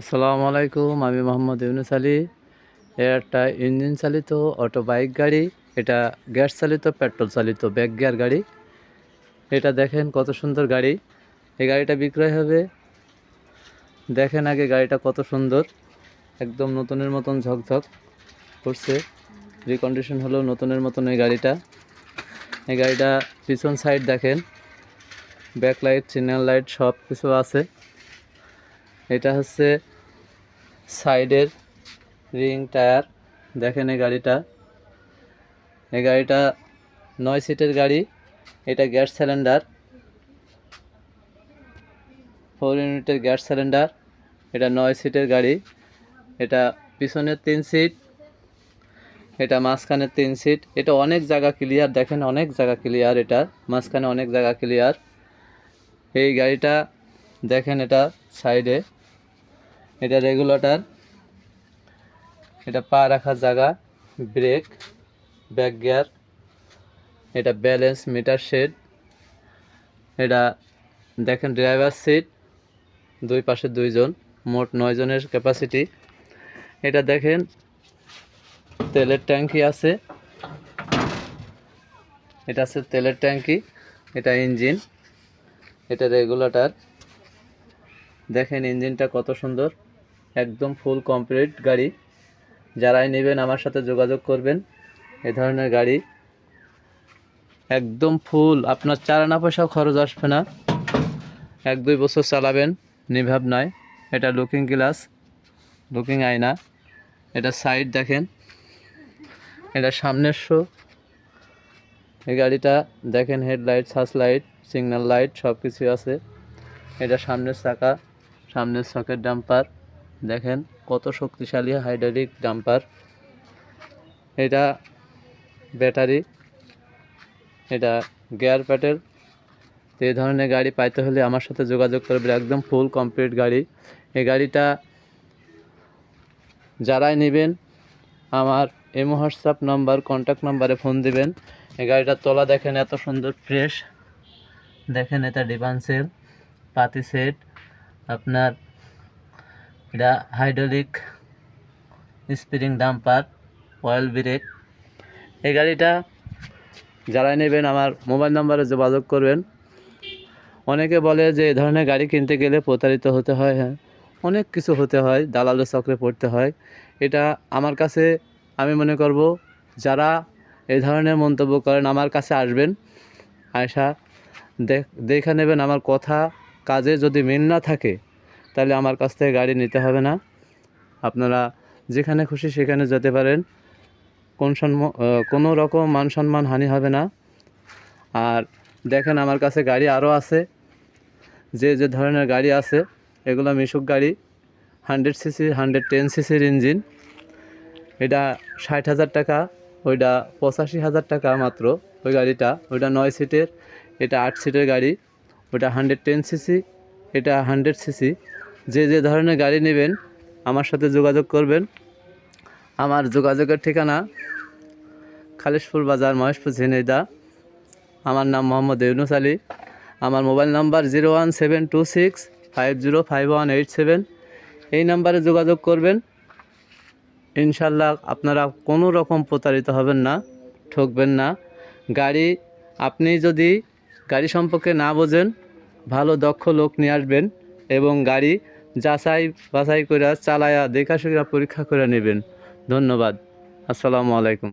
আসসালামু আলাইকুম, আমি মোহাম্মদ ইউনুস আলী। এর একটা ইঞ্জিন চালিত অটো বাইক গাড়ি, এটা গ্যাস চালিত, পেট্রোল চালিত ব্যাক গিয়ার গাড়ি। এটা দেখেন কত সুন্দর গাড়ি। এই গাড়িটা বিক্রয় হবে। দেখেন আগে গাড়িটা কত সুন্দর। একদম নতুনের মতন ঝকঝক করছে। রিকন্ডিশন হলেও নতুনের মতন এই গাড়িটা। এই গাড়িটা পিছন সাইড দেখেন। ব্যাক লাইট সিগন্যাল লাইট সব কিছু আছে। এটা হচ্ছে সাইডের রিং টায়ার। দেখেন এই গাড়িটা। এই গাড়িটা নয় সিটের গাড়ি। এটা গ্যাস সিলিন্ডার। ফোর ইউনিটের গ্যাস সিলিন্ডার। এটা নয় সিটের গাড়ি। এটা পিছনের তিন সিট। এটা মাঝখানের তিন সিট। এটা অনেক জায়গা ক্লিয়ার দেখেন অনেক জায়গা ক্লিয়ার এটা। মাঝখানে অনেক জায়গা ক্লিয়ার এই গাড়িটা দেখেন এটা সাইডে। এটা রেগুলেটর। এটা পা রাখার জায়গা, ব্রেক, ব্যাক গিয়ার, এটা ব্যালেন্স মিটার শেড, এটা দেখেন ড্রাইভার সিট, দুই পাশে দুইজন, মোট নয় জনের ক্যাপাসিটি। এটা দেখেন, তেলের ট্যাঙ্কি আছে। এটা আছে তেলের ট্যাঙ্কি, এটা ইঞ্জিন, এটা রেগুলেটর। দেখেন ইঞ্জিনটা কত সুন্দর। একদম ফুল কমপ্লিট গাড়ি। যারাই নেবেন আমার সাথে যোগাযোগ করবেন, এ ধরনের গাড়ি। একদম ফুল আপনার চার আনা পয়সাও খরচ আসবে না। এক দুই বছর চালাবেন, নিভাব নয়। এটা লুকিং গ্লাস লুকিং আয়না। এটা সাইড দেখেন। এটা সামনের শো এই গাড়িটা দেখেন হেডলাইট সাস লাইট সিগন্যাল লাইট সব কিছু আছে। এটা সামনের চাকা, সামনের সকেট ডাম্পার দেখেন কত শক্তিশালী হাইড্রোলিক ডাম্পার। এটা ব্যাটারি, এটা গিয়ার প্যাটেল এই ধরনের গাড়ি পাইতে হলে আমার সাথে যোগাযোগ করবে একদম ফুল কমপ্লিট গাড়ি। এই গাড়িটা যারাই নেবেন, আমার এমো হোয়াটসঅ্যাপ নাম্বার কন্ট্যাক্ট নাম্বারে ফোন দিবেন। এই গাড়িটার তলা দেখেন এত সুন্দর ফ্রেশ দেখেন এটা ডিভান্সেল পাতি সেট আপনার এটা hydraulic spring dumper oil brake এই গাড়িটা যারা নেবেন আমার মোবাইল নাম্বারে যোগাযোগ করবেন। অনেকে বলে যে এই ধরনের গাড়ি কিনতে গেলে প্রতারিত হতে হয় হ্যাঁ। অনেক কিছু হতে হয়, দালালের চক্রে পড়তে হয়। এটা আমার কাছে, আমি মনে করব, যারা এই ধরনের মন্তব্য করেন আমার কাছে আসবেন। আয়সা দেখে নেবেন আমার কথা, কাজে যদি মিল না থাকে তাহলে আমার কাছ থেকে গাড়ি নিতে হবে না। আপনারা যেখানে খুশি সেখানে যেতে পারেন। কোন কোনো রকম মান সম্মান হানি হবে না। আর দেখেন আমার কাছে গাড়ি আরও আছে। যে যে ধরনের গাড়ি আছে, এগুলো মিশুক গাড়ি। হান্ড্রেড সিসি, হান্ড্রেড টেন সিসির ইঞ্জিন। এটা ষাট হাজার টাকা, ওইটা পঁচাশি হাজার টাকা মাত্র ওই গাড়িটা। ওইটা নয় সিটের, এটা আট সিটের গাড়ি। ওটা হান্ড্রেড টেন সিসি, এটা হান্ড্রেড সিসি। যে যে ধরনের গাড়ি নেবেন, আমার সাথে যোগাযোগ করবেন। আমার যোগাযোগের ঠিকানা খালিশপুর বাজার, মহেশপুর ঝিনাইদা আমার নাম মোহাম্মদ ইউনুস আলী। আমার mobile number zero one seven two six five zero five one eight seven. এই নাম্বারে যোগাযোগ করবেন। ইনশাল্লাহ আপনারা কোনো রকম প্রতারিত হবেন না, ঠকবেন না। গাড়ি, আপনি যদি গাড়ি সম্পর্কে না বোঝেন, ভালো দক্ষ লোক নিয়ে আসবেন এবং গাড়ি যাচাই বাছাই করে চালায়া দেখা পরীক্ষা করে নেবেন। ধন্যবাদ। আসসালামু আলাইকুম।